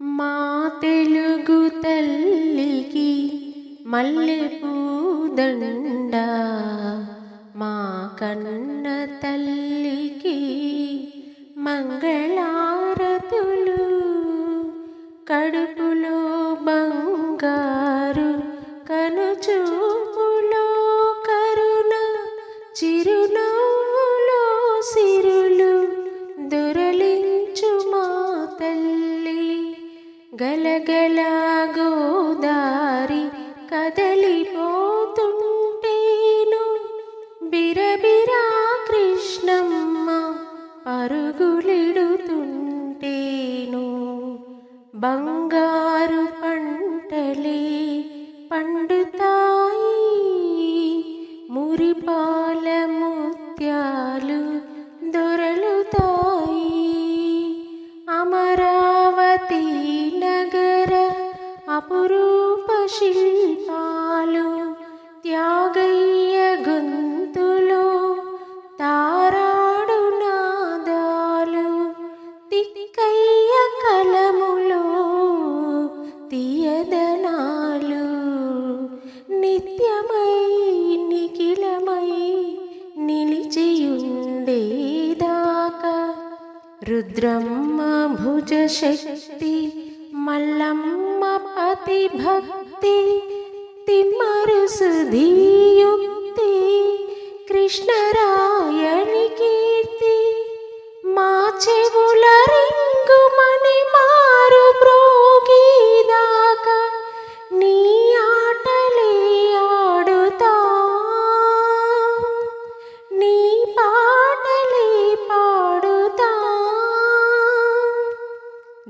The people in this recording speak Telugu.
మా తెలుగు తల్లికి మల్లె పూదండ మా కన్న తల్లికి మంగళారతులు కడుపులో బంగారు కనుచూపులో కరుణ చిరు గలగల గోదారి కదలిపోతుంటేను. బిరబిరా కృష్ణమ్మ పరుగులెడుతుంటేను బంగారు పంటలే పండు रुद्रम रुद्रम्म भुजशक्ति मल्लम्म पतिभक्ति तिमरुसुधी